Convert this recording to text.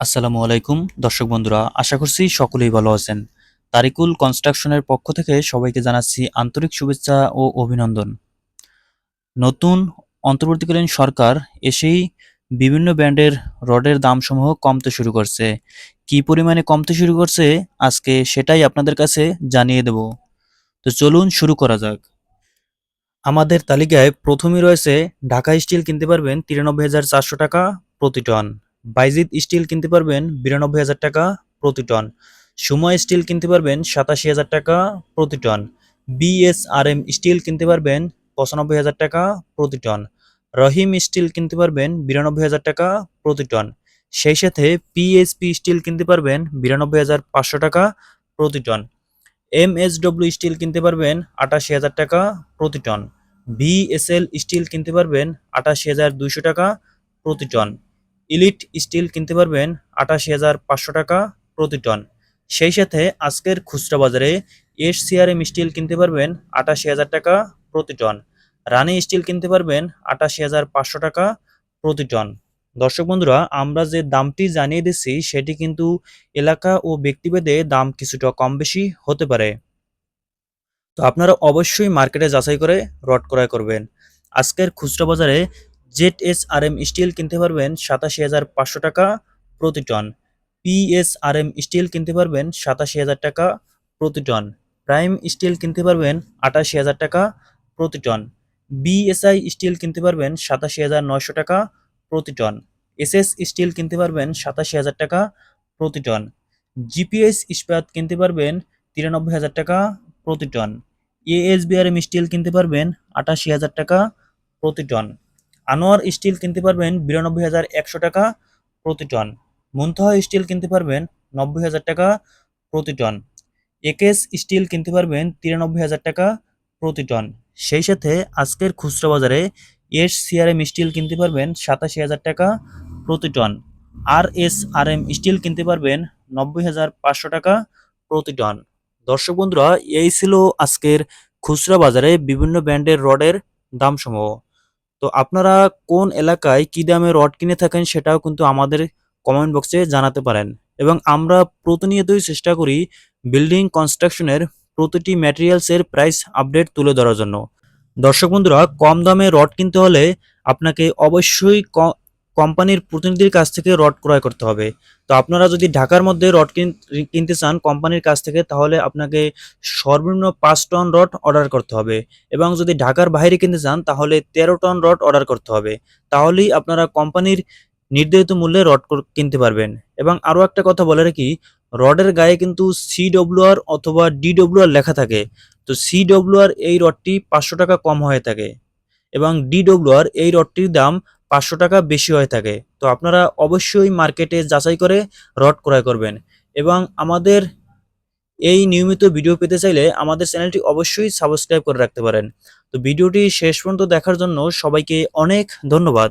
আসসালামু আলাইকুম, দর্শক বন্ধুরা, আশা করছি সকলেই ভালো আছেন। তারিকুল কনস্ট্রাকশনের পক্ষ থেকে সবাইকে জানাচ্ছি আন্তরিক শুভেচ্ছা ও অভিনন্দন। নতুন, অন্তর্বর্তীকালীন সরকার এসেই বিভিন্ন ব্র্যান্ডের রডের দামসমূহ কমতে শুরু করছে। কী পরিমাণে কমতে শুরু করছে, আজকে সেটাই আপনাদের কাছে জানিয়ে দেব। তো চলুন শুরু করা যাক। আমাদের তালিকায় প্রথমেই রয়েছে ঢাকা স্টিল কিনতে পারবেন তিরানব্বই হাজার চারশো টাকা প্রতি টন। বাইজিদ স্টিল কিনতে পারবেন বিরানব্বই হাজার টাকা প্রতি টন। সুময় স্টিল কিনতে পারবেন সাতাশি হাজার টাকা প্রতি টন। বিএসআরএম স্টিল কিনতে পারবেন পঁচানব্বই হাজার টাকা প্রতি টন। রহিম স্টিল কিনতে পারবেন বিরানব্বই হাজার টাকা প্রতি টন। সেই সাথে পিএসপি স্টিল কিনতে পারবেন বিরানব্বই হাজার পাঁচশো টাকা প্রতি টন। এমএসডব্লিউ স্টিল কিনতে পারবেন আটাশি হাজার টাকা প্রতি টন। ভিএসএল স্টিল কিনতে পারবেন আটাশি হাজার দুইশো টাকা প্রতি টন। ইলিট স্টিল কিনতে পারবেন আটাশি হাজার পাঁচশো টাকা প্রতি টন। সেই সাথে আজকের খুচরা বাজারে এস সিআরএম স্টিল কিনতে পারবেন আটাশি হাজার টাকা প্রতি টন। রানি স্টিল কিনতে পারবেন আটাশি হাজার পাঁচশো টাকা প্রতি টন। দর্শক বন্ধুরা, আমরা যে দামটি জানিয়ে দিচ্ছি, সেটি কিন্তু এলাকা ও ব্যক্তিভেদে দাম কিছুটা কম বেশি হতে পারে। তো আপনারা অবশ্যই মার্কেটে যাচাই করে রড ক্রয় করবেন। আজকের খুচরা বাজারে Z S R M steel কিনতে পারবেন সাতাশি হাজার পাঁচশো টাকা প্রতি টন। পিএসআরএম স্টিল কিনতে পারবেন সাতাশি হাজার টাকা প্রতি টন। প্রাইম স্টিল কিনতে পারবেন আটাশি হাজার টাকা প্রতি টন। বিএসআই স্টিল কিনতে পারবেন সাতাশি হাজার নয়শো টাকা প্রতি টন। এসএস স্টিল কিনতে পারবেন সাতাশি হাজার টাকা প্রতি টন। জিপিএস ইস্পাত কিনতে পারবেন তিরানব্বই হাজার টাকা প্রতি টন। এএসবিআরএম স্টিল কিনতে পারবেন আটাশি হাজার টাকা প্রতি টন। আনোয়ার স্টিল কিনতে পারবেন বিরানব্বই হাজার একশো টাকা প্রতি টন। মুনতাহা স্টিল কিনতে পারবেন নব্বই হাজার টাকা প্রতি টন। একেস স্টিল কিনতে পারবেন তিরানব্বই হাজার টাকা প্রতি টন। সেই সাথে আজকের খুচরা বাজারে এস সিআরএম স্টিল কিনতে পারবেন সাতাশি হাজার টাকা প্রতি টন। আর এস আর এম স্টিল কিনতে পারবেন নব্বই হাজার পাঁচশো টাকা প্রতি টন। দর্শক বন্ধুরা, এই ছিল আজকের খুচরা বাজারে বিভিন্ন ব্র্যান্ডের রডের দাম দামসমূহ। তো আপনারা কোন এলাকায় কী দামে রড কিনে থাকেন সেটাও কিন্তু আমাদের কমেন্ট বক্সে জানাতে পারেন। এবং আমরা প্রতিনিয়তই চেষ্টা করি বিল্ডিং কনস্ট্রাকশনের প্রতিটি ম্যাটেরিয়ালসের প্রাইস আপডেট তুলে ধরার জন্য। দর্শক বন্ধুরা, কম দামে রড কিনতে হলে আপনাকে অবশ্যই কোম্পানির প্রতিনিধির কাছ থেকে রড ক্রয় করতে হবে। তো আপনারা যদি ঢাকার মধ্যে রড কিন- কিনতে চান কোম্পানির কাছ থেকে, তাহলে আপনাকে সর্বনিম্ন পাঁচ টন রড অর্ডার করতে হবে। এবং যদি ঢাকার বাইরে কিনতে চান, তাহলে তেরো টন রড অর্ডার করতে হবে। তাহলেই আপনারা কোম্পানির নির্ধারিত মূল্যে রড কিনতে পারবেন। এবং আরও একটা কথা বলে রাখি, রডের গায়ে কিন্তু সিডব্লিউআর অথবা ডিডব্লিউআর লেখা থাকে। তো সিডব্লিউআর এই রডটি পাঁচশো টাকা কম হয়ে থাকে। এবং ডিডব্লিউআর এই রডটির দাম পাঁচশো টাকা বেশি হয়ে থাকে। তো আপনারা অবশ্যই মার্কেটে যাচাই করে রড ক্রয় করবেন। এবং আমাদের এই নিয়মিত ভিডিও পেতে চাইলে আমাদের চ্যানেলটি অবশ্যই সাবস্ক্রাইব করে রাখতে পারেন। তো ভিডিওটি শেষ পর্যন্ত দেখার জন্য সবাইকে অনেক ধন্যবাদ।